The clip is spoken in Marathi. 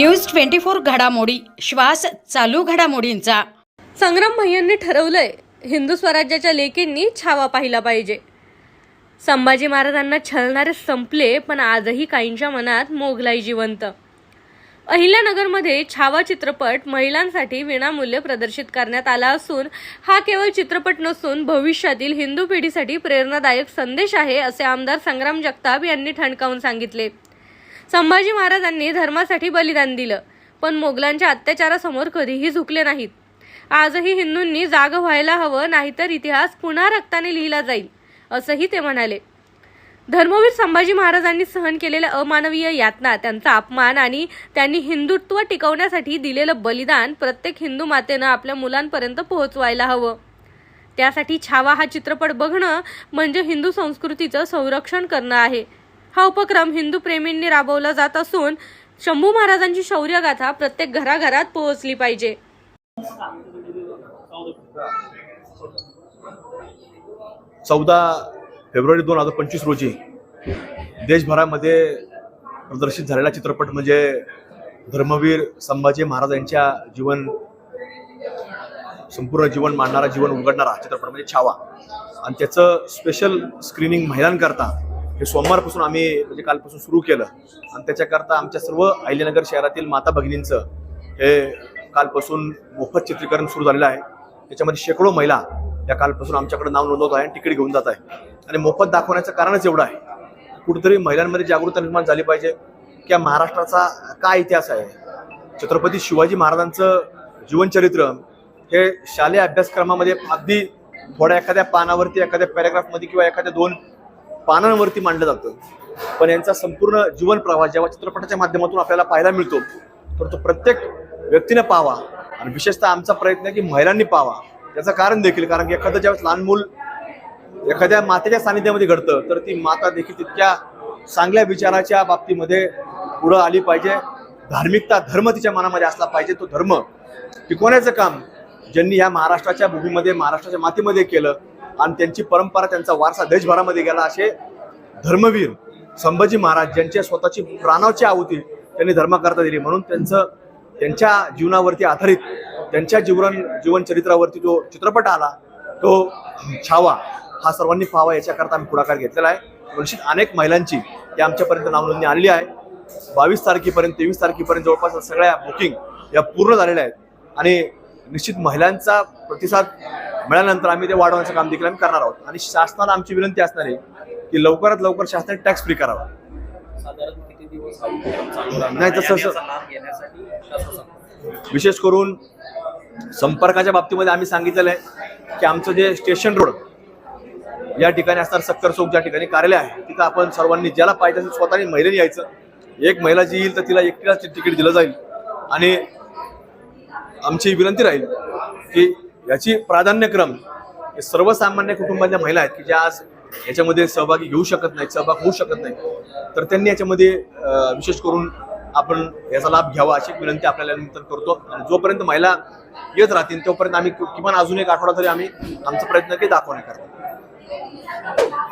न्यूज ट्वेंटी फोर घडामोडी श्वास चालू घडामोडींचा. संग्राम भैयांनी ठरवलंय हिंदू स्वराज्याच्या लेकींनी छावा पाहिला पाहिजे. संभाजी महाराजांना छळणारे संपले पण आजही काहींच्या मनात मोगलाई जिवंत. अहिल्यानगरमध्ये छावा चित्रपट महिलांसाठी विनामूल्य प्रदर्शित करण्यात आला असून हा केवळ चित्रपट नसून भविष्यातील हिंदू पिढीसाठी प्रेरणादायक संदेश आहे असे आमदार संग्राम जगताप यांनी ठणकावून सांगितले. संभाजी महाराजांनी धर्मासाठी बलिदान दिलं पण मोगलांच्या अत्याचारासमोर कधीही झुकले नाहीत. आजही हिंदूंनी जाग व्हायला हवं नाहीतर इतिहास पुन्हा रक्ताने लिहिला जाईल असंही ते म्हणाले. धर्मवीर संभाजी महाराजांनी सहन केलेल्या अमानवीय यातना त्यांचा अपमान आणि त्यांनी हिंदुत्व टिकवण्यासाठी दिलेलं बलिदान प्रत्येक हिंदू मातेनं आपल्या मुलांपर्यंत पोहोचवायला हवं. त्यासाठी छावा हा चित्रपट बघणं म्हणजे हिंदू संस्कृतीचं संरक्षण करणं आहे. हा उपक्रम हिंदू प्रेमींनी राबवला जात असून शंभू महाराजांची शौर्यगाथा प्रत्येक घराघरात पोहोचली पाहिजे. चौदा फेब्रुवारी दोन हजार पंचवीस रोजी देशभरामध्ये प्रदर्शित झालेला चित्रपट म्हणजे धर्मवीर संभाजी महाराज यांच्या जीवन संपूर्ण जीवन मांडणारा जीवन उघडणारा चित्रपट म्हणजे छावा. आणि त्याचं स्पेशल स्क्रीनिंग महिलांकरता हे सोमवारपासून आम्ही म्हणजे कालपासून सुरू केलं. आणि त्याच्याकरता आमच्या सर्व अहिल्यानगर शहरातील माता भगिनींचं हे कालपासून मोफत चित्रीकरण सुरू झालेलं आहे. त्याच्यामध्ये शेकडो महिला या कालपासून आमच्याकडे नाव नोंदवत आहे आणि तिकीट घेऊन जात आहे. आणि मोफत दाखवण्याचं कारणच एवढं आहे. कुठेतरी महिलांमध्ये जागरूकता निर्माण झाली पाहिजे. की या महाराष्ट्राचा काय इतिहास आहे? छत्रपती शिवाजी महाराजांचं जीवनचरित्र हे शालेय अभ्यासक्रमामध्ये अगदी थोड्या एखाद्या पानावरती एखाद्या पॅराग्राफमध्ये किंवा एखाद्या दोन पानांवरती मांडलं जातं. पण यांचा संपूर्ण जीवन प्रवास जेव्हा चित्रपटाच्या माध्यमातून आपल्याला पाहायला मिळतो तर तो प्रत्येक व्यक्तीने पाहावा आणि विशेषतः आमचा प्रयत्न आहे की महिलांनी पाहावा. याचं कारण देखील कारण की एखादं ज्यावेळेस लहान मूल एखाद्या मातेच्या सानिध्यामध्ये घडतं तर ती माता देखील तितक्या चांगल्या विचाराच्या बाबतीमध्ये पुढं आली पाहिजे. धार्मिकता धर्म तिच्या मनामध्ये असला पाहिजे तो धर्म. टिकवण्याचं काम ज्यांनी ह्या महाराष्ट्राच्या भूमीमध्ये महाराष्ट्राच्या मातीमध्ये केलं आणि त्यांची परंपरा त्यांचा वारसा देशभरामध्ये गेला असे धर्मवीर संभाजी महाराज ज्यांच्या स्वतःची प्राणाची आहुती त्यांनी धर्माकरता दिली. म्हणून त्यांचं त्यांच्या जीवनावरती आधारित त्यांच्या जीवन जीवनचरित्रावरती जो चित्रपट आला तो छावा हा सर्वांनी पाहावा याच्याकरता आम्ही पुढाकार घेतलेला आहे. निश्चित अनेक महिलांची या आमच्यापर्यंत नावनोंदणी आलेली आहे. बावीस तारखेपर्यंत तेवीस तारखेपर्यंत जवळपास सगळ्या बुकिंग या पूर्ण झालेल्या आहेत. आणि निश्चित महिलांचा प्रतिसाद मिळाल्यानंतर आम्ही ते वाढवण्याचं काम देखील आम्ही करणार आहोत. आणि शासनाला आमची विनंती असणार आहे की लवकरात लवकर शासनाने टॅक्स फ्री करावा. नाही, तसं-? विशेष करून संपर्काच्या बाबतीमध्ये आम्ही सांगितलेलं आहे की आमचं जे स्टेशन रोड या ठिकाणी असणार सक्कर चौक ज्या ठिकाणी कार्यालय आहे तिथं आपण सर्वांनी ज्याला पाहिजे असेल स्वतःने महिलेने यायचं. एक महिला जी येईल तर तिला एकटीलाच तिकीट दिलं जाईल. आणि आमची विनंती राहील की याची प्राधान्यक्रम हे सर्वसामान्य कुटुंबातल्या महिला आहेत की ज्या आज याच्यामध्ये सहभागी घेऊ शकत नाहीत सहभाग होऊ शकत नाही तर त्यांनी याच्यामध्ये विशेष करून आपण याचा लाभ घ्यावा अशी विनंती आपल्याला नंतर करतो. आणि जोपर्यंत महिला येत राहतील तोपर्यंत आम्ही किमान अजून एक आठवडा तरी आम्ही आमचा प्रयत्न की दाखवणे करतो.